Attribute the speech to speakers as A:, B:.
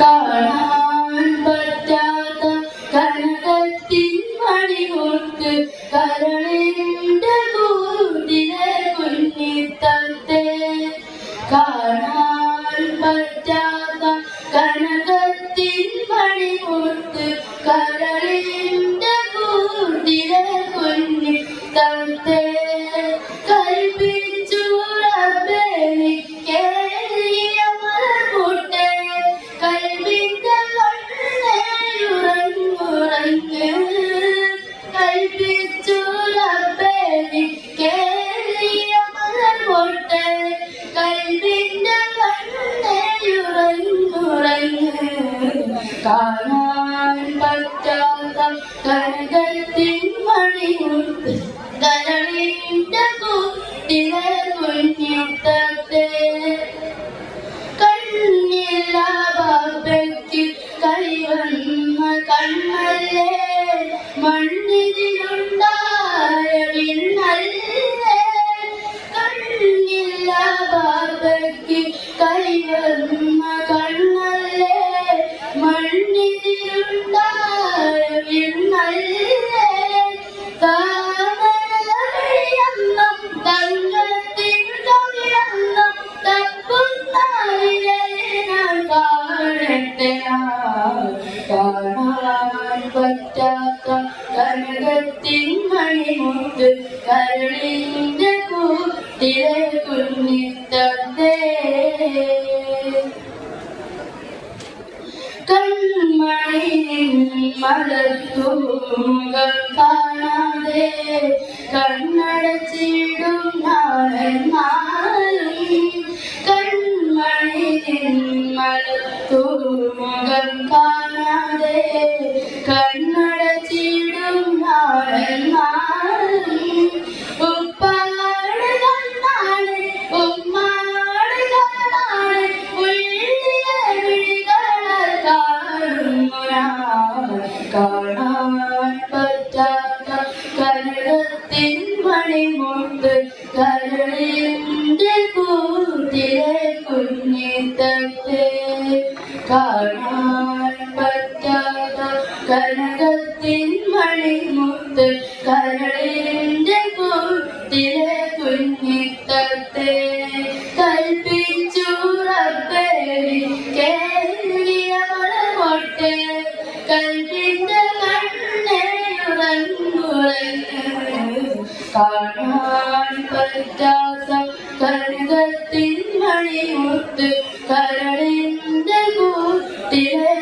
A: കാണാൻ പറ്റാത്ത കനകത്തിൻ മണിമുത്ത് കരളിന്റെ കൂട്ടിലെ കാണാൻ പറ്റാത്ത കനകത്തിൻ മണിമുത്ത് കരളിന്റെ കാണാൻ പറ്റാത്ത കനകത്തിൻ മണി കരളിന്റെ കൂട്ടിലെ കുഞ്ഞിത്തത്തെ. കണ്ണില്ല ബാബയ്ക്ക് കൈവന്ന കാണാൻ പറ്റാത്ത കനകത്തിൻ മണിമുത്ത് കരളിന്റെ കൂട്ടിലെ കുഞ്ഞിത്തത്തെ കൺമണിൻ മലത്തൂങ്കം കണ്ണടച്ചിടും നാളെന്നാലും ഉപ്പാട് കണ്ണാണ് ഉമ്മാട് കണ്ണാണ് ഉള്ളിലെ വിളികളാൽ കാണുന്നൊരാ കാണാൻ പറ്റാത്ത കനകത്തിൻ മണിമുട്ട് കരളിന്റെ കൂട്ടിലെ കുഞ്ഞിത്തത്തെ കാണാൻ കനകത്തിൻ മണിമുത്ത് കരളിന്റെ കൂട്ടിലെ കുഞ്ഞിത്തത്തെ കൽപ്പിച്ചു മലമൊട്ടെ കൽപ്പിന്റെ കണ്ണേയുറങ്ങുറങ്ങ് കാണാൻ പറ്റാത്ത കനകത്തിൻ മണിമുത്ത് കരളിന്റെ കൂട്ടിലെ